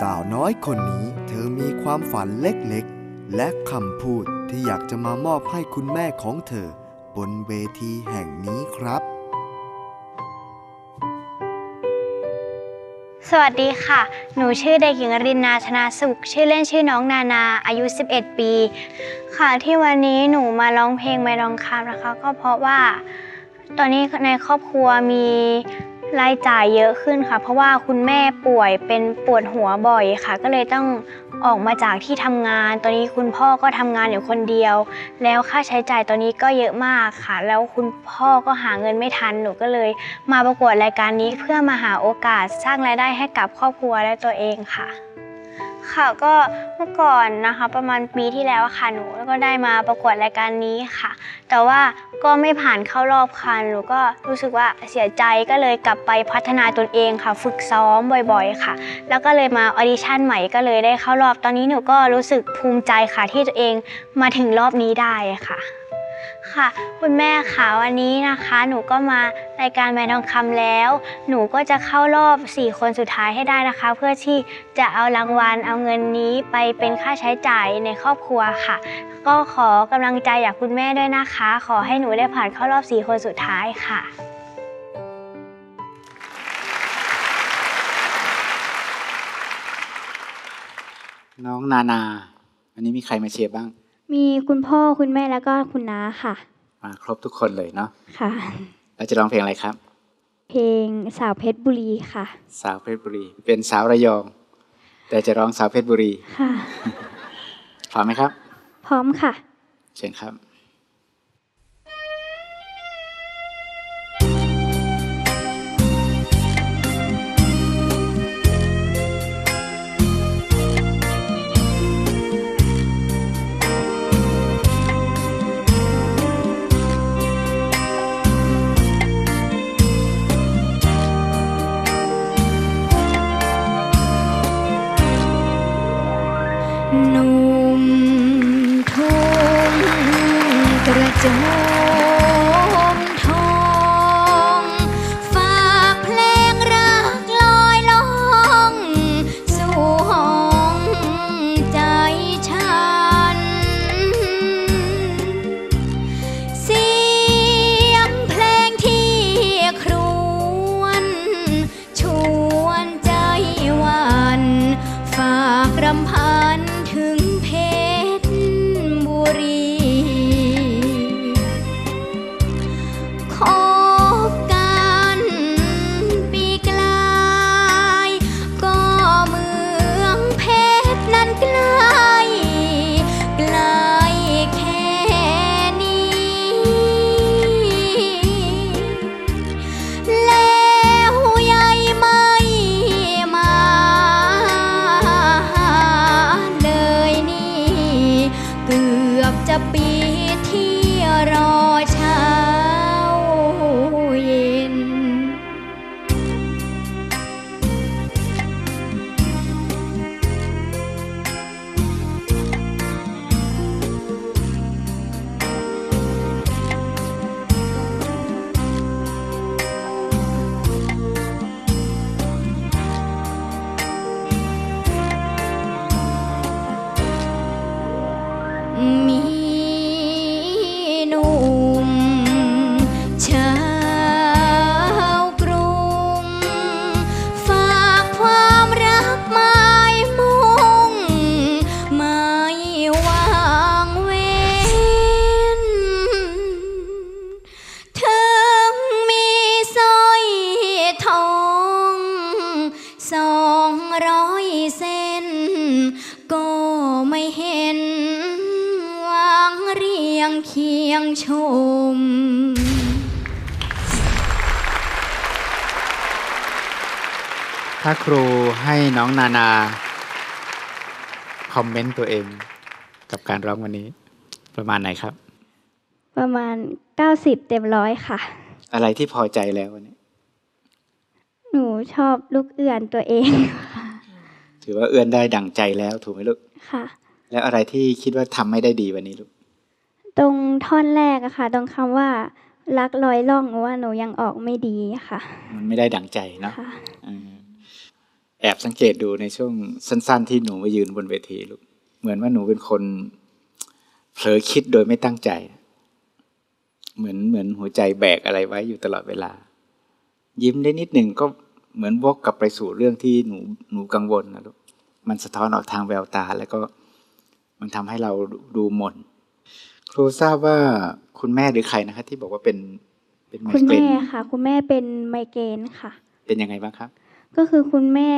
สาวน้อยคนนี้เธอมีความฝันเล็กๆ และคำพูดที่อยากจะมามอบให้คุณแม่ของเธอ บนเวทีแห่งนี้ครับ สวัสดีค่ะ หนูชื่อเด็กหญิงรินนาชนาสุข ชื่อเล่นชื่อน้องนานาอายุ 11 ปี ค่ะที่วันนี้หนูมาร้องเพลงไม่ร้องคำนะคะ ก็เพราะว่า ตอนนี้ในครอบครัวมี รายจ่ายเยอะขึ้นค่ะ เพราะว่าคุณแม่ป่วยเป็นปวดหัวบ่อยค่ะ ก็เลยต้องออกมาจากที่ทำงาน ตอนนี้คุณพ่อก็ทำงานอยู่คนเดียว แล้วค่าใช้จ่ายตอนนี้ก็เยอะมากค่ะ แล้วคุณพ่อก็หาเงินไม่ทันหนูก็เลย มาประกวดรายการนี้เพื่อมาหาโอกาสสร้างรายได้ให้กับครอบครัวและตัวเองค่ะ ค่ะก็เมื่อก่อนนะคะ ประมาณปีที่แล้วค่ะหนูก็ได้มาประกวดรายการนี้ค่ะ แต่ว่าก็ไม่ผ่านเข้ารอบค่ะหนูก็รู้สึกว่าเสียใจก็เลยกลับไปพัฒนาตนเองค่ะ ฝึกซ้อมบ่อยๆ ค่ะ แล้วก็เลยมาออดิชั่นใหม่ก็เลยได้เข้ารอบตอนนี้หนูก็รู้สึกภูมิใจค่ะที่ตัวเองมาถึงรอบนี้ได้ค่ะ ค่ะคุณแม่ค่ะวันนี้นะคะ หนูก็มารายการแม่ทองคำแล้ว หนูก็จะเข้ารอบ 4 คนสุดท้ายให้ได้นะคะ เพื่อที่จะเอารางวัลเอาเงินนี้ไปเป็นค่าใช้จ่ายในครอบครัวค่ะ ก็ขอกำลังใจจากคุณแม่ด้วยนะคะ ขอให้หนูได้ผ่านเข้ารอบ 4 คนสุดท้ายค่ะน้องนานา วันนี้มีใครมาเชียร์บ้าง มีคุณพ่อคุณแม่แล้วก็คุณน้าค่ะ มาครบทุกคนเลยเนาะค่ะ แล้วจะร้องเพลงอะไรครับ เพลงสาวเพชรบุรีค่ะ สาวเพชรบุรี เป็นสาวระยอง แต่จะร้องสาวเพชรบุรีค่ะพร้อมไหมครับ พร้อมค่ะ เชิญครับ หนุ่มทุ่งกระโจง งเคียงชม ถ้าครูให้น้องนานา คอมเมนต์ตัวเองกับการร้องวันนี้ ประมาณไหนครับ ประมาณ 90 เต็มร้อยค่ะ อะไรที่พอใจแล้ววันนี้ หนูชอบลูกเอื่อนตัวเองถือว่าเอื้อนได้ดั่งใจแล้วถูกไหมลูก ค่ะ แล้วอะไรที่คิดว่าทำไม่ได้ดีวันนี้ลูก ตรงท่อนแรกอะค่ะ ตรงคำว่า รักลอยล่องว่าหนูยังออกไม่ดีค่ะ มันไม่ได้ดั่งใจเนาะค่ะอืมแอบสังเกตดูในช่วงสั้น ๆ ที่หนูมายืนบนเวทีลูกเหมือนว่าหนูเป็นคนเผลอคิดโดยไม่ตั้งใจ เหมือนเหมือนหัวใจแบกอะไรไว้อยู่ตลอดเวลา ยิ้มได้นิดหนึ่งก็เหมือนวกกลับไปสู่เรื่องที่หนูหนูกังวลนะลูกมันสะท้อนออกทางแววตา แล้วก็มันทำให้เราดูหม่น ครูทราบว่าคุณแม่หรือใครนะคะ ที่บอกว่าเป็นเป็นไมคุณเกรแม่นค่ะ คุณแม่เป็นไมเกรนค่ะ เป็นยังไงบ้างครับ ก็คือคุณแม่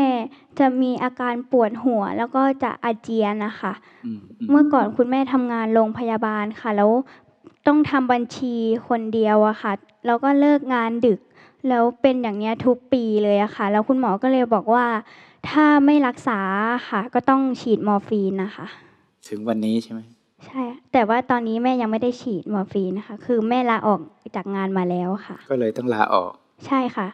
จะมีอาการปวดหัว แล้วก็จะอาเจียนนะคะ อืมอืมเมื่อก่อนคุณแม่ทำงานโรงพยาบาลค่ะ แล้วต้องทำบัญชีคนเดียวอะค่ะ แล้วก็เลิกงานดึก แล้วเป็นอย่างเนี้ยทุกปีเลยอะค่ะ แล้วคุณหมอก็เลยบอกว่า ถ้าไม่รักษาค่ะ ก็ต้องฉีดมอร์ฟีนนะคะ ถึงวันนี้ใช่ไหม ใช่ แต่ว่าตอนนี้แม่ยังไม่ได้ฉีดมอร์ฟีนนะคะ คือแม่ลาออกจากงานมาแล้วค่ะ ก็เลยต้องลาออก ใช่ค่ะ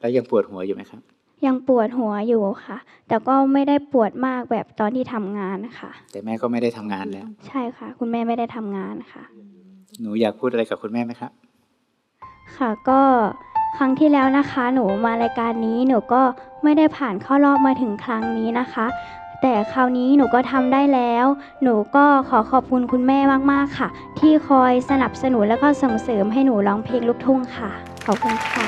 แล้วยังปวดหัวอยู่ไหมครับ ยังปวดหัวอยู่ค่ะ แต่ก็ไม่ได้ปวดมากแบบตอนที่ทำงานนะคะแต่แม่ก็ไม่ได้ทำงานแล้ว ใช่ค่ะ คุณแม่ไม่ได้ทำงานค่ะ หนูอยากพูดอะไรกับคุณแม่ไหมครับ ค่ะก็ครั้งที่แล้วนะคะ หนูมารายการนี้หนูก็ไม่ได้ผ่านเข้ารอบมาถึงครั้งนี้นะคะ แต่คราวนี้หนูก็ทำได้แล้ว หนูก็ขอขอบคุณคุณแม่มากๆค่ะ ที่คอยสนับสนุนแล้วก็ส่งเสริมให้หนูร้องเพลงลูกทุ่งค่ะ ขอบคุณค่ะ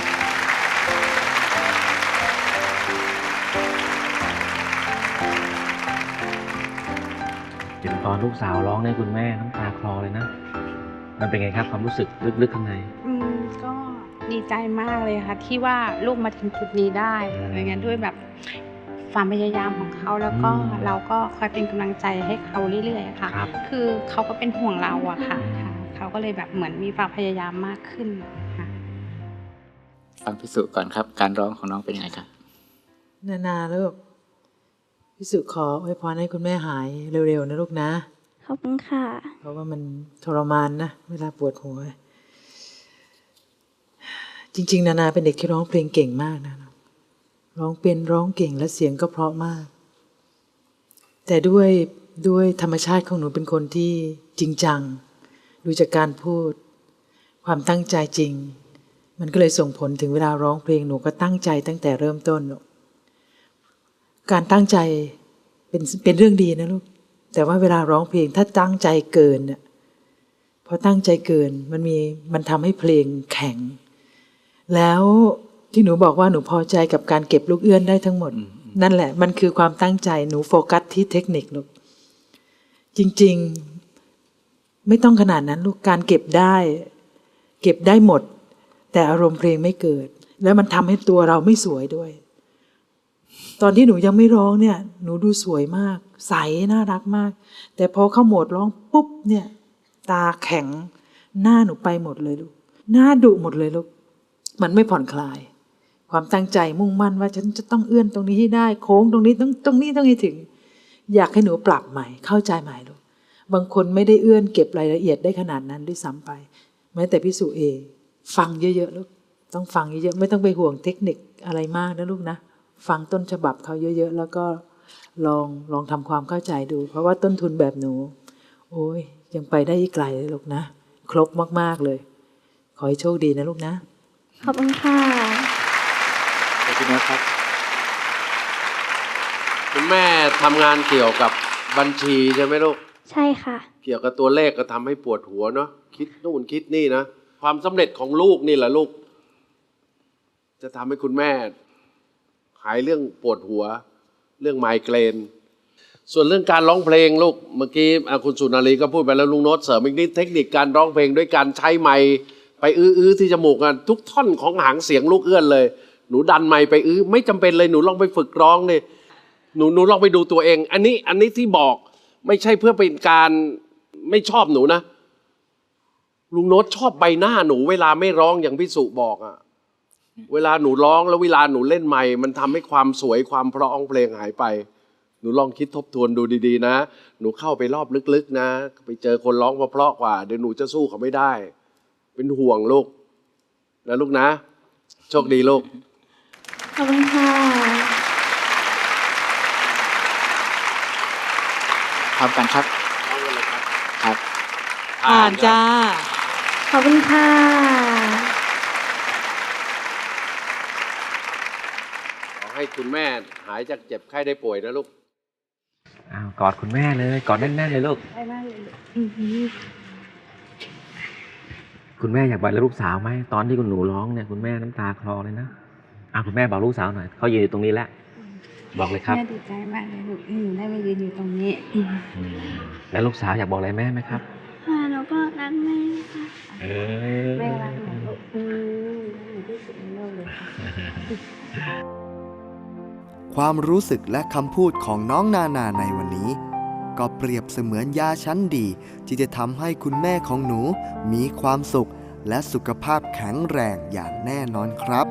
เห็นตอนลูกสาวร้องในยคุณแม่น้ำตาคลอเลยนะ มันเป็นไงครับความรู้สึกลึกๆข้างใน อืมก็ดีใจมากเลยค่ะที่ว่าลูกมาถึงจุดนี้ได้อืมอะไรเงี้ยด้วยแบบ ความพยายามของเขาแล้วก็อืมเราก็คอยเป็นกำลังใจให้เขาเรื่อยๆอะค่ะครับคือเขาก็เป็นห่วงเราอะค่ะอืมค่ะ เขาก็เลยแบบเหมือนมีความพยายามมากขึ้นค่ะฟังพิสุก่อนครับ การร้องของน้องเป็นยังไงครับนานาลูกพิสุขออวยพรให้คุณแม่หายเร็วๆนะลูกนะขอบคุณค่ะ เพราะว่ามันทรมานนะเวลาปวดหัว จริง ๆ นานาเป็นเด็กที่ร้องเพลงเก่งมากนะ ร้องเป็นร้องเก่งและเสียงก็เพราะมาก แต่ด้วยด้วยธรรมชาติของหนูเป็นคนที่จริงจัง ดูจากการพูด ความตั้งใจจริง มันก็เลยส่งผลถึงเวลาร้องเพลงหนูก็ตั้งใจตั้งแต่เริ่มต้นกการตั้งใจเป็นเป็นเรื่องดีนะลูก แต่ว่าเวลาร้องเพลงถ้าตั้งใจเกินเนี่ยพอตั้งใจเกินมันมีมันทำให้เพลงแข็ง แล้ว ที่หนูบอกว่าหนูพอใจกับการเก็บลูกเอื้อนได้ทั้งหมดอืมนั่นแหละ มันคือความตั้งใจหนูโฟกัสที่เทคนิคลูกจริง ๆ ไม่ต้องขนาดนั้นลูกการเก็บได้ เก็บได้หมด แต่อารมณ์เพลงไม่เกิด แล้วมันทำให้ตัวเราไม่สวยด้วย ตอนที่หนูยังไม่ร้องเนี่ย หนูดูสวยมาก ใสน่ารักมาก แต่พอเข้าโหมดร้องปุ๊บเนี่ย ตาแข็ง หน้าหนูไปหมดเลยลูกหน้าดุหมดเลยลูกมันไม่ผ่อนคลาย ความตั้งใจมุ่งมั่นว่าฉันจะต้องเอื้อนตรงนี้ให้ได้ โค้งตรงนี้ต้องตรงนี้ต้องให้ถึง อยากให้หนูปรับใหม่ เข้าใจใหม่ลูกบางคนไม่ได้เอื้อนเก็บรายละเอียดได้ขนาดนั้นด้วยซ้ำไป แม้แต่พี่สุเองฟังเยอะๆลูกต้องฟังเยอะๆไม่ต้องไปห่วงเทคนิคอะไรมากนะลูกนะ ฟังต้นฉบับเขาเยอะ ๆ แล้วก็ลองลองทำความเข้าใจดู เพราะว่าต้นทุนแบบหนู โอ้ยยังไปได้อีกไกลเลยลูกนะ ครบมากๆเลย ขอให้โชคดีนะลูกนะ ขอบคุณค่ะ คุณนะครับ คุณแม่ทำงานเกี่ยวกับบัญชีใช่ไหมลูก ใช่ค่ะ เกี่ยวกับตัวเลขก็ทำให้ปวดหัวเนาะคิดนู่นคิดนี่นะ ความสำเร็จของลูกนี่แหละลูก จะทำให้คุณแม่ หายเรื่องปวดหัว เรื่องไมเกรน ส่วนเรื่องการร้องเพลงลูกเมื่อกี้อะคุณสุนารีก็พูดไปแล้วลุงโน้ตเสริมอีกนิดเทคนิคการร้องเพลงด้วยการใช้ไมค์ไปอื้อๆที่จมูกกันทุกท่อนของหางเสียงลูกเอื้อนเลย หนูดันไมค์ไปเอื้อไม่จำเป็นเลยหนูลองไปฝึกร้องเลยหนูหนูลองไปดูตัวเอง อันนี้อันนี้ที่บอกไม่ใช่เพื่อเป็นการไม่ชอบหนูนะ ลุงโน้ตชอบใบหน้าหนู เวลาไม่ร้องอย่างพี่สุบอกอะเวลาหนูร้องแล้วเวลาหนูเล่นไมค์มันทำให้ความสวยความเพราะของเพลงหายไป หนูลองคิดทบทวนดูดีๆ นะ หนูเข้าไปรอบลึกๆ นะ ไปเจอคนร้องเพราะๆกว่าเดี๋ยวหนูจะสู้เขาไม่ได้ เป็นห่วงลูกนะลูกนะ โชคดีลูก ขอบคุณค่ะพร้อมกันครับครับผ่านจ้า ขอบคุณค่ะขอให้คุณแม่หายจากเจ็บไข้ได้ป่วยนะลูกอ้าวกอดคุณแม่เลยกอดแน่นๆเลยลูก ได้มากเลยลูกคุณแม่อยากบอกลูกสาวไหมตอนที่คุณหนูร้องเนี่ยคุณแม่น้ำตาคลอเลยนะ อะคุณแม่บอกลูกสาวหน่อยเขายืนอยู่ตรงนี้แล้ว บอกเลยครับแม่ดีใจมากเลยลูกที่หนูได้มายืนอยู่ตรงนี้อืมแล้วลูกสาวอยากบอกอะไรแม่ไหมครับ ค่ะหนูก็รักแม่ค่ะเออแม่รักหนูลูกอืมรักหนูที่สุดในโลกเลยค่ะ ความรู้สึกและคำพูดของน้องนานาในวันนี้ ก็เปรียบเสมือนยาชั้นดี ที่จะทำให้คุณแม่ของหนูมีความสุข และสุขภาพแข็งแรงอย่างแน่นอนครับ